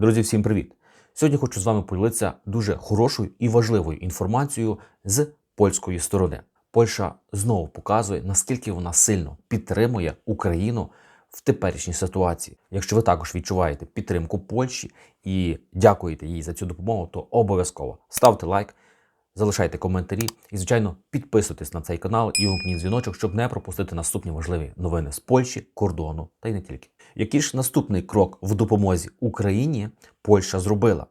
Друзі, всім привіт! Сьогодні хочу з вами поділитися дуже хорошою і важливою інформацією з польської сторони. Польща знову показує, наскільки вона сильно підтримує Україну в теперішній ситуації. Якщо ви також відчуваєте підтримку Польщі і дякуєте їй за цю допомогу, то обов'язково ставте лайк, залишайте коментарі і, звичайно, підписуйтесь на цей канал і вмкніть дзвіночок, щоб не пропустити наступні важливі новини з Польщі, кордону та й не тільки. Який ж наступний крок в допомозі Україні Польща зробила?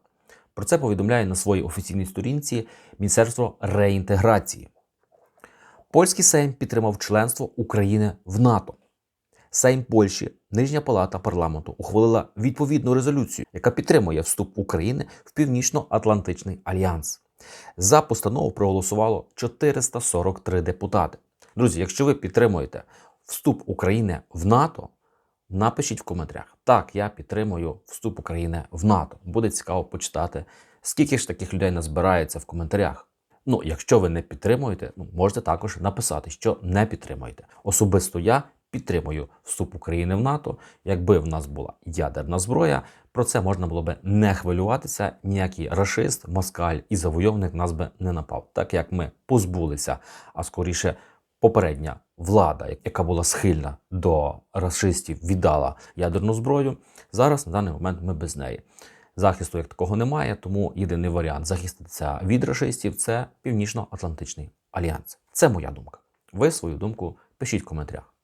Про це повідомляє на своїй офіційній сторінці Міністерство реінтеграції. Польський Сейм підтримав членство України в НАТО. Сейм Польщі, Нижня Палата парламенту ухвалила відповідну резолюцію, яка підтримує вступ України в Північно-Атлантичний альянс. За постанову проголосувало 443 депутати. Друзі, якщо ви підтримуєте вступ України в НАТО, напишіть в коментарях. Так, я підтримую вступ України в НАТО. Буде цікаво почитати, скільки ж таких людей назбирається в коментарях. Ну, якщо ви не підтримуєте, ну, можете також написати, що не підтримуєте. Особисто я підтримую вступ України в НАТО. Якби в нас була ядерна зброя, про це можна було би не хвилюватися. Ніякий рашист, москаль і завойовник нас би не напав, так як ми позбулися, а скоріше попередня влада, яка була схильна до расистів, віддала ядерну зброю. Зараз на даний момент ми без неї. Захисту як такого немає, тому єдиний варіант захиститися від расистів це Північно-Атлантичний альянс. Це моя думка. Ви свою думку пишіть в коментарях.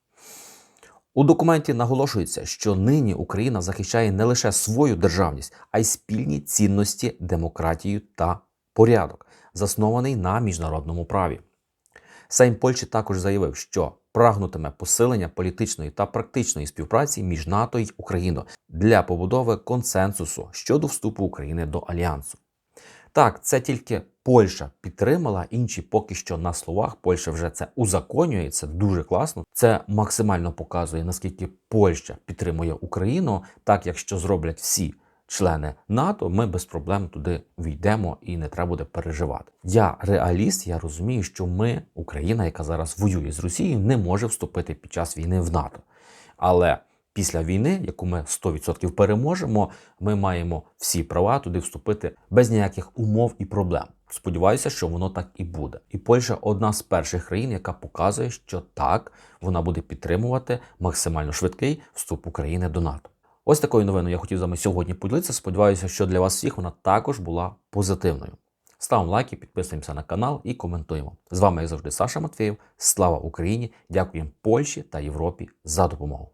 У документі наголошується, що нині Україна захищає не лише свою державність, а й спільні цінності, демократію та порядок, заснований на міжнародному праві. Сейм Польщі також заявив, що прагнутиме посилення політичної та практичної співпраці між НАТО й Україною для побудови консенсусу щодо вступу України до альянсу. Так, це тільки Польща підтримала, інші поки що на словах. Польща вже це узаконює. Це дуже класно. Це максимально показує наскільки Польща підтримує Україну, так якщо зроблять всі члени НАТО, ми без проблем туди війдемо і не треба буде переживати. Я реаліст, я розумію, що ми, Україна, яка зараз воює з Росією, не може вступити під час війни в НАТО. Але після війни, яку ми 100% переможемо, ми маємо всі права туди вступити без ніяких умов і проблем. Сподіваюся, що воно так і буде. І Польща одна з перших країн, яка показує, що так вона буде підтримувати максимально швидкий вступ України до НАТО. Ось такою новиною я хотів з вами сьогодні поділитися. Сподіваюся, що для вас всіх вона також була позитивною. Ставимо лайки, підписуємося на канал і коментуємо. З вами, як завжди, Саша Матвєєв. Слава Україні! Дякуємо Польщі та Європі за допомогу.